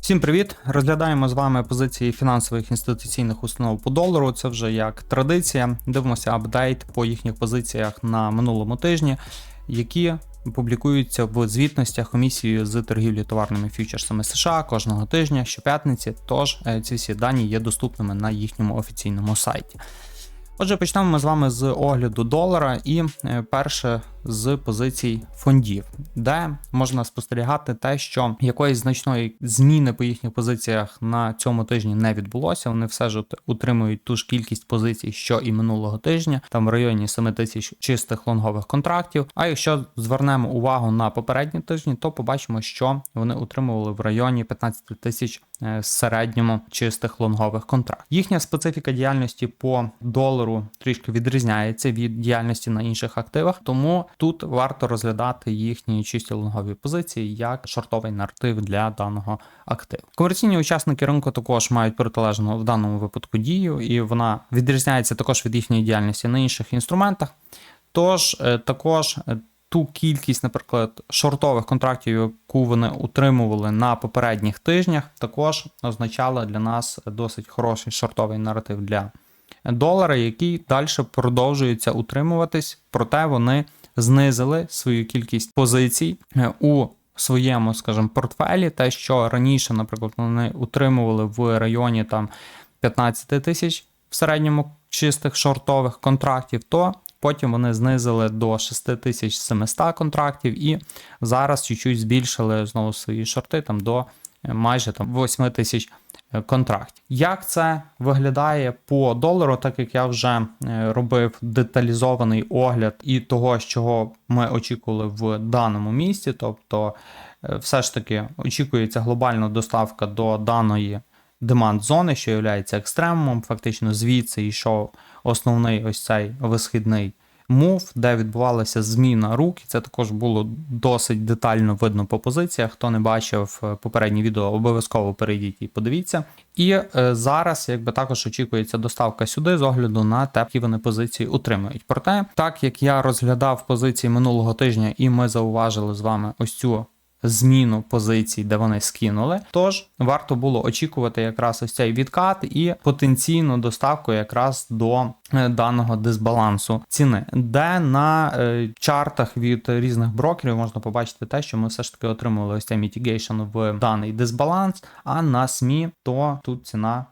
Всім привіт! Розглядаємо з вами позиції фінансових інституційних установ по долару. Це вже як традиція. Дивимося апдейт по їхніх позиціях на минулому тижні, які публікуються в звітностях комісії з торгівлі товарними фьючерсами США кожного тижня, щоп'ятниці. Тож е, ці всі дані є доступними на їхньому офіційному сайті. Отже, почнемо ми з вами з огляду долара і е, перше з позицій фондів, де можна спостерігати те, що якоїсь значної зміни по їхніх позиціях на цьому тижні не відбулося. Вони все ж утримують ту ж кількість позицій, що і минулого тижня, там в районі 7 тисяч чистих лонгових контрактів. А якщо звернемо увагу на попередні тижні, то побачимо, що вони утримували в районі 15 тисяч е, в середньому чистих лонгових контрактів. Їхня специфіка діяльності по долару трішки відрізняється від діяльності на інших активах, тому тут варто розглядати їхні чисті лонгові позиції як шортовий наратив для даного активу. Комерційні учасники ринку також мають протилежну в даному випадку дію, і вона відрізняється також від їхньої діяльності на інших інструментах. Тож е, також е, ту кількість, наприклад, шортових контрактів, яку вони утримували на попередніх тижнях, також означала для нас досить хороший шортовий наратив для долара, який далі продовжується утримуватись, проте вони знизили свою кількість позицій е, у своєму, скажімо, портфелі. Те, що раніше, наприклад, вони утримували в районі там 15 тисяч в середньому чистих шортових контрактів, то потім вони знизили до 6700 контрактів і зараз чуть-чуть збільшили знову свої шорти там до е, майже там 8 тисяч контрактів. Як це виглядає по долару, так як я вже е, робив деталізований огляд і того, чого ми очікували в даному місці, тобто е, все ж таки очікується глобальна доставка до даної деманд зони, що є екстремумом. Фактично звідси йшов основний ось цей висхідний мув, де відбувалася зміна рук, і це також було досить детально видно по позиціях. Хто не бачив попередні попереднє відео, обов'язково перейдіть і подивіться. І е, зараз, якби також очікується доставка сюди з огляду на те, які вони позиції утримують. Проте, так як я розглядав позиції минулого тижня, і ми зауважили з вами ось цю зміну позицій, де вони скинули. Тож варто було очікувати якраз ось цей відкат і потенційну доставку якраз до е, даного дисбалансу ціни, де на е, чартах від різних брокерів можна побачити те, що ми все ж таки отримували ось цей mitigation в даний дисбаланс, а на СМІ то тут ціна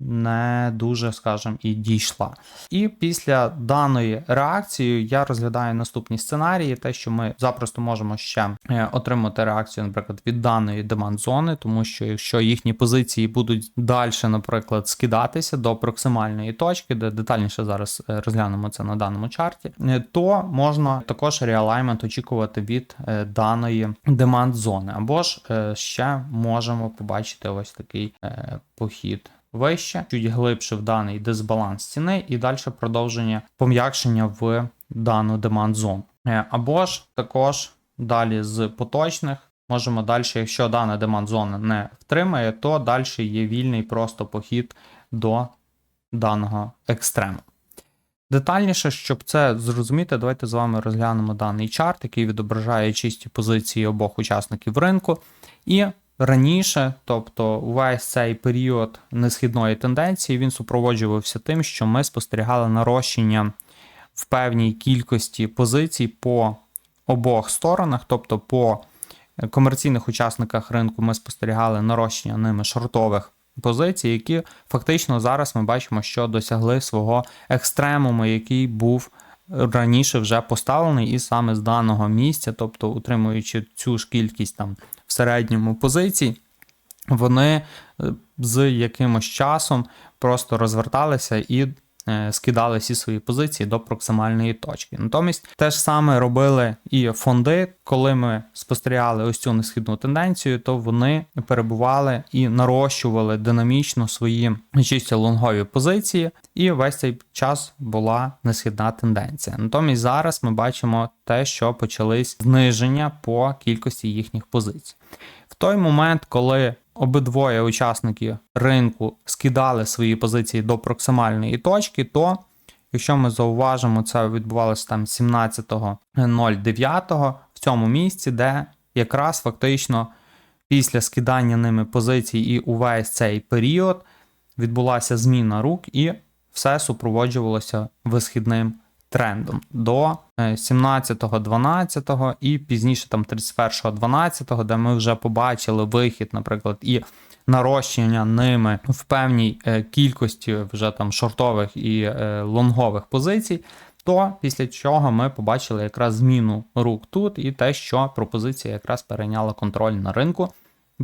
не дуже, скажем, і дійшла. І після даної реакції я розглядаю наступні сценарії, те, що ми запросто можемо ще е, отримати реакцію, наприклад, від даної деманд зони, тому що якщо їхні позиції будуть далі, наприклад, скидатися до проксимальної точки, де детальніше зараз е, розглянемо це на даному чарті, е, то можна також реалаймент очікувати від даної деманд зони, або ж ще можемо побачити ось такий похід вище, чуть глибше в даний дисбаланс ціни, і далі продовження пом'якшення в дану деманд зону. Або ж також далі з поточних. Можемо далі, якщо дана деманд зона не втримає, то далі є вільний просто похід до даного екстрему. Детальніше, щоб це зрозуміти, давайте з вами розглянемо даний чарт, який відображає чисті позиції обох учасників ринку. І раніше, тобто увесь цей період несхідної тенденції, він супроводжувався тим, що ми спостерігали нарощення в певній кількості позицій по обох сторонах, тобто по комерційних учасниках ринку ми спостерігали нарощення ними шортових позицій, які фактично зараз ми бачимо, що досягли свого екстремуму, який був раніше вже поставлений, і саме з даного місця, тобто утримуючи цю ж кількість там в середньому позицій, вони е, з якимось часом просто розверталися і скидали всі свої позиції до проксимальної точки. Натомість те ж саме робили і фонди, коли ми спостерігали ось цю несхідну тенденцію, то вони перебували і нарощували динамічно свої чисті лонгові позиції, і весь цей час була несхідна тенденція. Натомість зараз ми бачимо те, що почались зниження по кількості їхніх позицій. В той момент, коли обидвоє учасники ринку скидали свої позиції до проксимальної точки, то якщо ми зауважимо, це відбувалося там 17.09, в цьому місці, де якраз фактично після скидання ними позицій і увесь цей період відбулася зміна рук, і все супроводжувалося висхідним трендом до е, 17.12 і пізніше там 31.12, де ми вже побачили вихід, наприклад, і нарощення ними в певній е, кількості вже там шортових і е, лонгових позицій. То після чого ми побачили якраз зміну рук тут, і те, що пропозиція якраз перейняла контроль на ринку,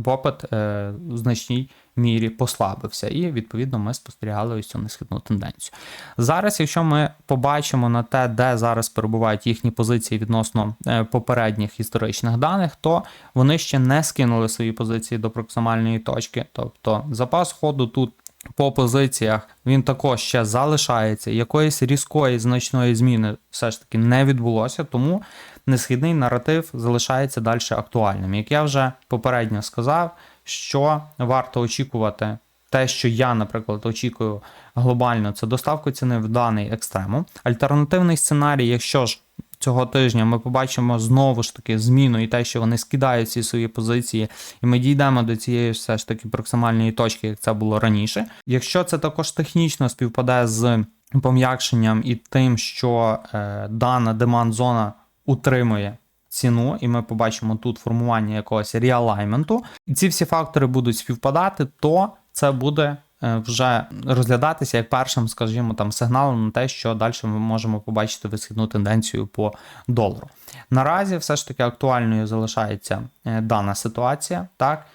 попит е, в значній мірі послабився, і відповідно ми спостерігали ось цю несхідну тенденцію. Зараз, якщо ми побачимо на те, де зараз перебувають їхні позиції відносно е, попередніх історичних даних, то вони ще не скинули свої позиції до проксимальної точки. Тобто запас ходу тут по позиціях він також ще залишається. Якоїсь різкої значної зміни все ж таки не відбулося, тому несхідний наратив залишається далі актуальним. Як я вже попередньо сказав, що варто очікувати. Те, що я, наприклад, очікую глобально, це доставку ціни в даний екстремум. Альтернативний сценарій, якщо ж цього тижня ми побачимо знову ж таки зміну і те, що вони скидають ці свої позиції, і ми дійдемо до цієї все ж таки проксимальної точки, як це було раніше. Якщо це також технічно співпаде з пом'якшенням і тим, що е, дана деманд-зона утримує ціну, і ми побачимо тут формування якогось реалайменту, і ці всі фактори будуть співпадати, то це буде вже розглядатися як першим, скажімо, там сигналом на те, що далі ми можемо побачити висхідну тенденцію по долару. Наразі все ж таки актуальною залишається е, дана ситуація. Так,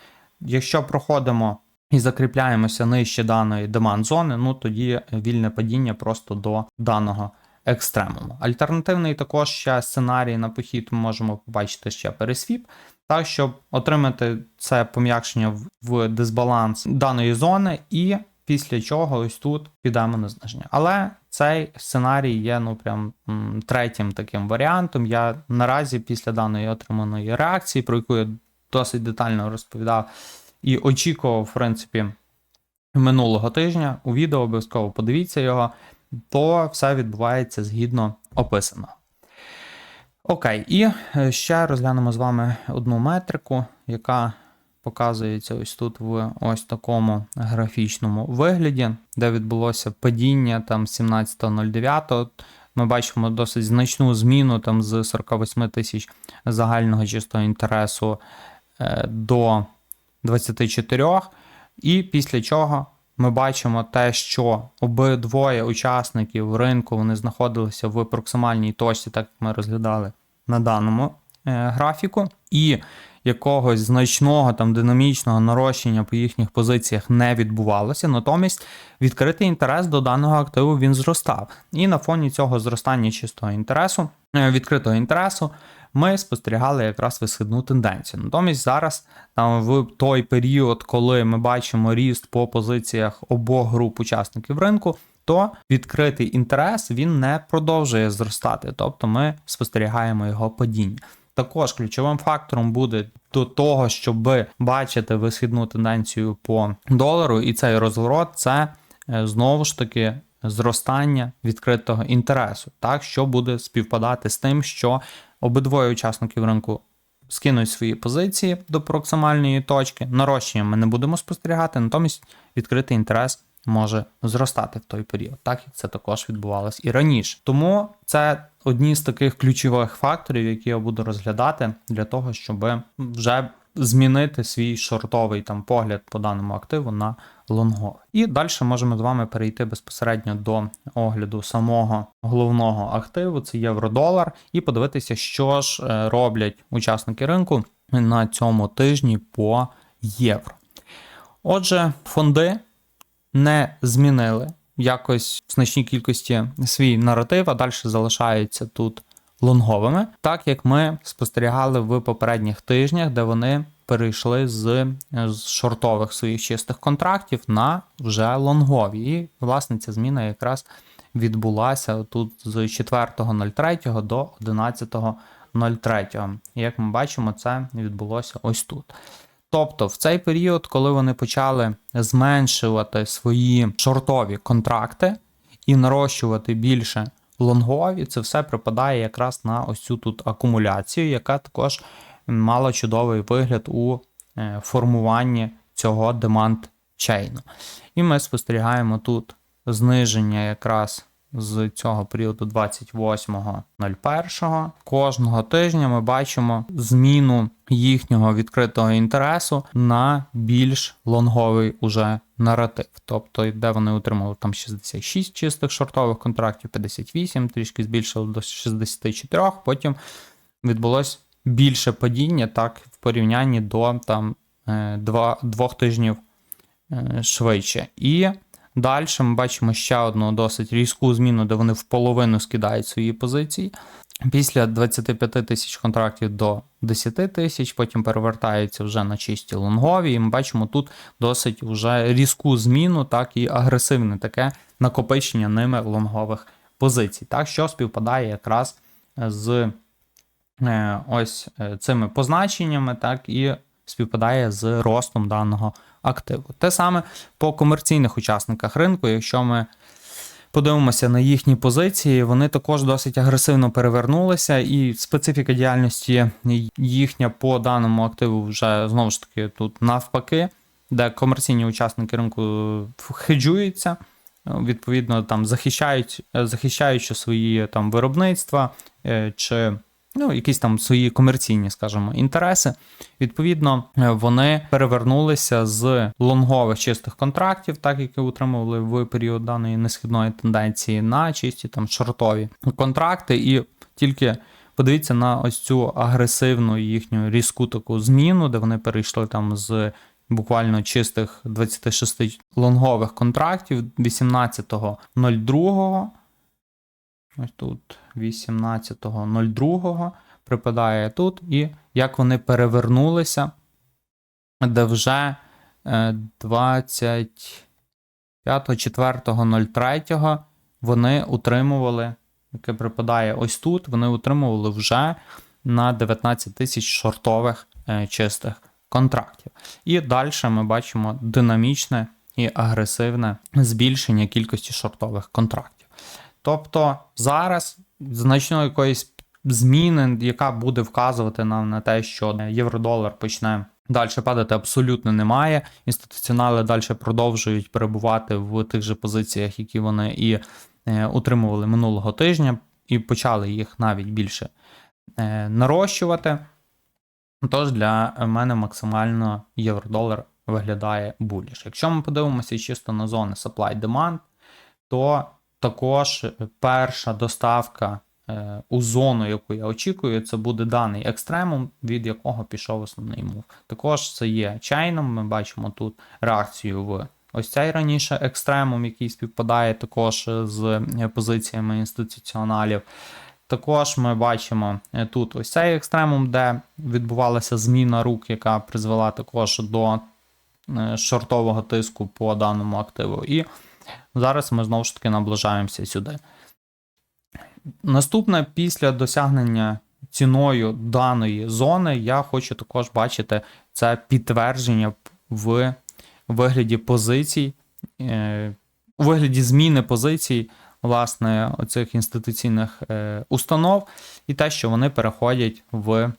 якщо проходимо і закріпляємося нижче даної деманд зони, ну тоді вільне падіння просто до даного екстремуму. Альтернативний також ще сценарій на похід ми можемо побачити ще пересвіп. Так, щоб отримати це пом'якшення в- дисбаланс даної зони, і після чого ось тут підемо на зниження. Але цей сценарій є ну прям третім таким варіантом. Я наразі після даної отриманої реакції, про яку я досить детально розповідав, і очікував, в принципі, минулого тижня у відео обов'язково подивіться його, то все відбувається згідно описаного. Окей, і е, ще розглянемо з вами одну метрику, яка показується ось тут в ось такому графічному вигляді, де відбулося падіння там 17.09. Ми бачимо досить значну зміну там з 48 тисяч загального чистого інтересу е, до 24. І після чого ми бачимо те, що обидвоє учасників ринку вони знаходилися в проксимальній точці, так як ми розглядали на даному е, графіку, і якогось значного там динамічного нарощення по їхніх позиціях не відбувалося. Натомість відкритий інтерес до даного активу він зростав. І на фоні цього зростання чистого інтересу, е, відкритого інтересу, ми спостерігали якраз висхідну тенденцію. Натомість зараз там в той період, коли ми бачимо ріст по позиціях обох груп учасників ринку, то відкритий інтерес він не продовжує зростати, тобто ми спостерігаємо його падіння. Також ключовим фактором буде до того, щоб бачити висхідну тенденцію по долару, і цей розворот це е, знову ж таки зростання відкритого інтересу, так що буде співпадати з тим, що обидвоє учасників ринку скинуть свої позиції до проксимальної точки. Нарощення ми не будемо спостерігати, натомість відкритий інтерес може зростати в той період, так як це також відбувалось і раніше. Тому це одні з таких ключових факторів, які я буду розглядати для того, щоб вже змінити свій шортовий там погляд по даному активу на лонговий. І далі можемо з вами перейти безпосередньо до огляду самого головного активу, це євро-долар, і подивитися, що ж е, роблять учасники ринку на цьому тижні по євро. Отже, фонди не змінили якось в значній кількості свій наратив, а далі залишаються тут лонговими, так як ми спостерігали в попередніх тижнях, де вони перейшли з, з шортових своїх чистих контрактів на вже лонгові. І, власне, ця зміна якраз відбулася тут з 4.03 до 11.03. І як ми бачимо, це відбулося ось тут. Тобто, в цей період, коли вони почали зменшувати свої шортові контракти і нарощувати більше лонгові, це все припадає якраз на ось цю тут акумуляцію, яка також мала чудовий вигляд у е, формуванні цього демант чейну. І ми спостерігаємо тут зниження якраз з цього періоду 28.01. Кожного тижня ми бачимо зміну їхнього відкритого інтересу на більш лонговий уже наратив. Тобто, де вони отримали там 66 чистих шортових контрактів, 58, трішки збільшили до 64, потім відбулось більше падіння, так, в порівнянні до там е, два, двох тижнів е, швидше. І далі ми бачимо ще одну досить різку зміну, де вони в половину скидають свої позиції. Після 25 тисяч контрактів до 10 тисяч, потім перевертаються вже на чисті лонгові. І ми бачимо тут досить вже різку зміну, так і агресивне таке накопичення ними лонгових позицій. Так, що співпадає якраз з е, ось е, цими позначеннями, так і співпадає з ростом даного активу. Те саме по комерційних учасниках ринку, якщо ми подивимося на їхні позиції, вони також досить агресивно перевернулися, і специфіка діяльності їхня по даному активу вже знову ж таки тут навпаки, де комерційні учасники ринку хеджуються. Відповідно, там захищають, захищаючи свої там виробництва е, чи ну, якісь там свої комерційні, скажімо, інтереси. Відповідно, е, вони перевернулися з лонгових чистих контрактів, так які утримували в період даної несхідної тенденції, на чисті там шортові контракти, і тільки. Подивіться на ось цю агресивну їхню різку таку зміну, де вони перейшли там з буквально чистих 26 лонгових контрактів 18.02 Ось тут 18.02 припадає тут, і як вони перевернулися, де вже 25.04.03 вони утримували, яке припадає ось тут, вони утримували вже на 19 тисяч шортових е, чистих контрактів. І далі ми бачимо динамічне і агресивне збільшення кількості шортових контрактів. Тобто зараз значної якоїсь зміни, яка буде вказувати нам на те, що євро-долар почне далі падати, абсолютно немає. Інституціонали далі продовжують перебувати в тих же позиціях, які вони і е, утримували минулого тижня, і почали їх навіть більше е, нарощувати. Тож для мене максимально євро-долар виглядає буліш. Якщо ми подивимося чисто на зони supply-demand, то також перша доставка е, у зону, яку я очікую, це буде даний екстремум, від якого пішов основний мув. Також це є чайном. Ми бачимо тут реакцію в ось цей раніше екстремум, який співпадає також з позиціями інституціоналів. Також ми бачимо е, тут ось цей екстремум, де відбувалася зміна рук, яка призвела також до е, шортового тиску по даному активу. І Зараз ми знову ж таки наближаємося сюди. Наступне, після досягнення ціною даної зони, я хочу також бачити це підтвердження в вигляді позицій, е, у вигляді зміни позицій, власне, оцих інституційних е, установ, і те, що вони переходять в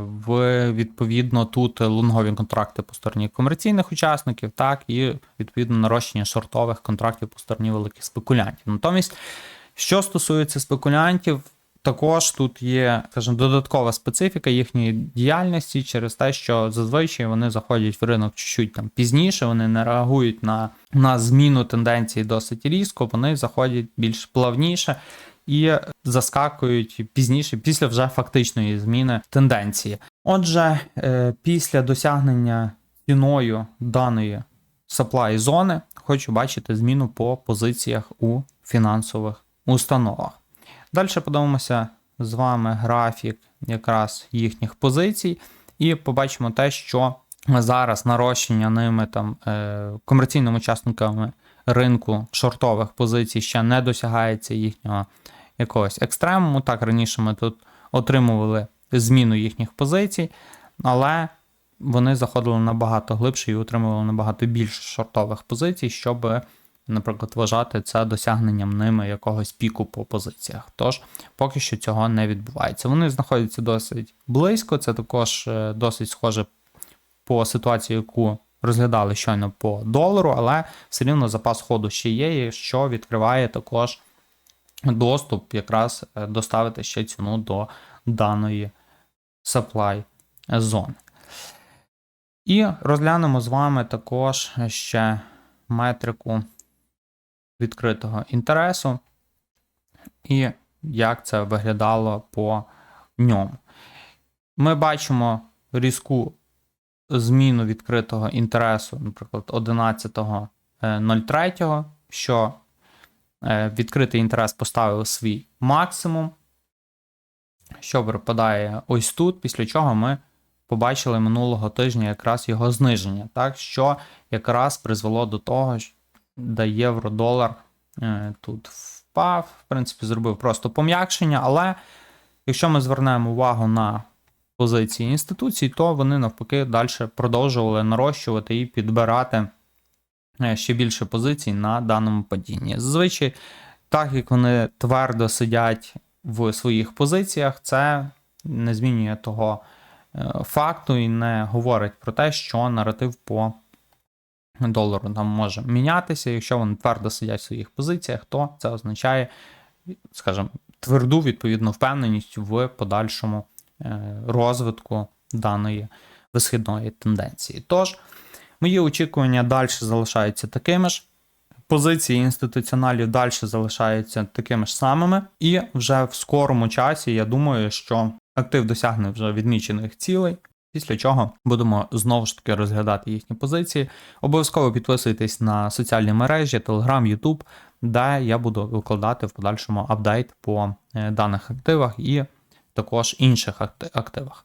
в відповідно тут лонгові контракти по стороні комерційних учасників, так і відповідно нарощення шортових контрактів по стороні великих спекулянтів. Натомість, що стосується спекулянтів, також тут є, скажімо, додаткова специфіка їхньої діяльності через те, що зазвичай вони заходять в ринок чуть-чуть там пізніше, вони не реагують на, на зміну тенденції досить різко, вони заходять більш плавніше і заскакують пізніше, після вже фактичної зміни тенденції. Отже, е, після досягнення ціною даної supply зони хочу бачити зміну по позиціях у фінансових установах. Далі подивимося з вами графік якраз їхніх позицій, і побачимо те, що зараз нарощення ними там е, комерційними учасниками ринку шортових позицій ще не досягається їхнього якогось екстремуму. Так, раніше ми тут отримували зміну їхніх позицій, але вони заходили набагато глибше і отримували набагато більше шортових позицій, щоб наприклад, вважати це досягненням ними якогось піку по позиціях. Тож поки що цього не відбувається. Вони знаходяться досить близько. Це також е, досить схоже по ситуації, яку розглядали щойно по долару, але все рівно запас ходу ще є, що відкриває також доступ якраз е, доставити ще ціну до даної supply зони. І розглянемо з вами також ще метрику відкритого інтересу і як це виглядало по ньому. Ми бачимо різку зміну відкритого інтересу, наприклад, 11.03, що е, відкритий інтерес поставив свій максимум, що припадає ось тут, після чого ми побачили минулого тижня якраз його зниження, так, що якраз призвело до того, що- євро-долар е, тут впав, в принципі, зробив просто пом'якшення, але якщо ми звернемо увагу на позиції інституцій, то вони навпаки далі продовжували нарощувати і підбирати е, ще більше позицій на даному падінні. Зазвичай, так як вони твердо сидять в своїх позиціях, це не змінює того е, факту і не говорить про те, що наратив по долару там може мінятися. Якщо вони твердо сидять в своїх позиціях, то це означає, скажімо, тверду відповідну впевненість в подальшому е, розвитку даної висхідної тенденції. Тож, мої очікування далі залишаються такими ж. Позиції інституціоналів далі залишаються такими ж самими, і вже в скорому часі я думаю, що актив досягне вже відмічених цілей. Після чого будемо знову ж таки розглядати їхні позиції. Обов'язково підписуйтесь на соціальні мережі, Telegram, YouTube, де я буду викладати в подальшому апдейт по е, даних активах і також інших активах.